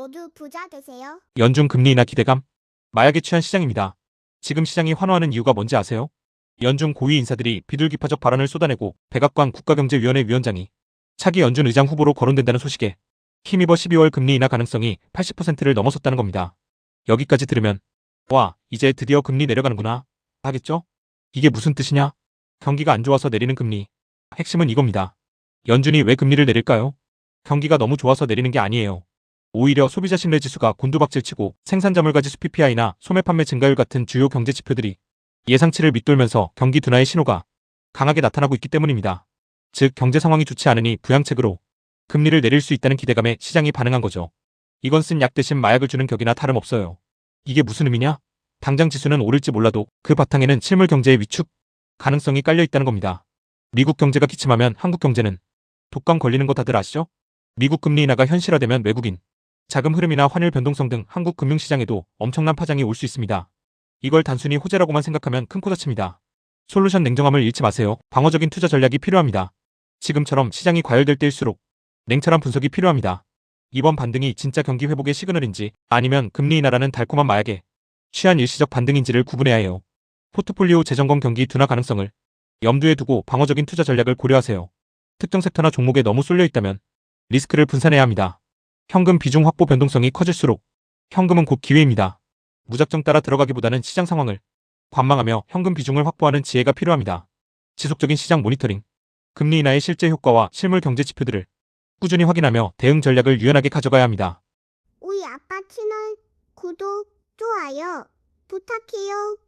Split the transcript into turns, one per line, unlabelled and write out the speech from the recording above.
모두 부자 되세요.
연중 금리 인하 기대감? 마약에 취한 시장입니다. 지금 시장이 환호하는 이유가 뭔지 아세요? 연중 고위 인사들이 비둘기파적 발언을 쏟아내고 백악관 국가경제위원회 위원장이 차기 연준 의장 후보로 거론된다는 소식에 힘입어 12월 금리 인하 가능성이 80%를 넘어섰다는 겁니다. 여기까지 들으면 와 이제 드디어 금리 내려가는구나 하겠죠? 이게 무슨 뜻이냐? 경기가 안 좋아서 내리는 금리. 핵심은 이겁니다. 연준이 왜 금리를 내릴까요? 경기가 너무 좋아서 내리는 게 아니에요. 오히려 소비자 신뢰 지수가 곤두박질치고 생산자 물가 지수 PPI나 소매 판매 증가율 같은 주요 경제 지표들이 예상치를 밑돌면서 경기 둔화의 신호가 강하게 나타나고 있기 때문입니다. 즉 경제 상황이 좋지 않으니 부양책으로 금리를 내릴 수 있다는 기대감에 시장이 반응한 거죠. 이건 쓴 약 대신 마약을 주는 격이나 다름없어요. 이게 무슨 의미냐? 당장 지수는 오를지 몰라도 그 바탕에는 실물 경제의 위축 가능성이 깔려 있다는 겁니다. 미국 경제가 기침하면 한국 경제는 독감 걸리는 거 다들 아시죠? 미국 금리 인하가 현실화되면 외국인 자금 흐름이나 환율 변동성 등 한국 금융시장에도 엄청난 파장이 올 수 있습니다. 이걸 단순히 호재라고만 생각하면 큰 코다칩니다. 솔루션 냉정함을 잃지 마세요. 방어적인 투자 전략이 필요합니다. 지금처럼 시장이 과열될 때일수록 냉철한 분석이 필요합니다. 이번 반등이 진짜 경기 회복의 시그널인지 아니면 금리 인하라는 달콤한 마약에 취한 일시적 반등인지를 구분해야 해요. 포트폴리오 재점검 경기 둔화 가능성을 염두에 두고 방어적인 투자 전략을 고려하세요. 특정 섹터나 종목에 너무 쏠려 있다면 리스크를 분산해야 합니다. 현금 비중 확보 변동성이 커질수록 현금은 곧 기회입니다. 무작정 따라 들어가기보다는 시장 상황을 관망하며 현금 비중을 확보하는 지혜가 필요합니다. 지속적인 시장 모니터링, 금리 인하의 실제 효과와 실물 경제 지표들을 꾸준히 확인하며 대응 전략을 유연하게 가져가야 합니다.
우리 아빠 채널 구독, 좋아요 부탁해요.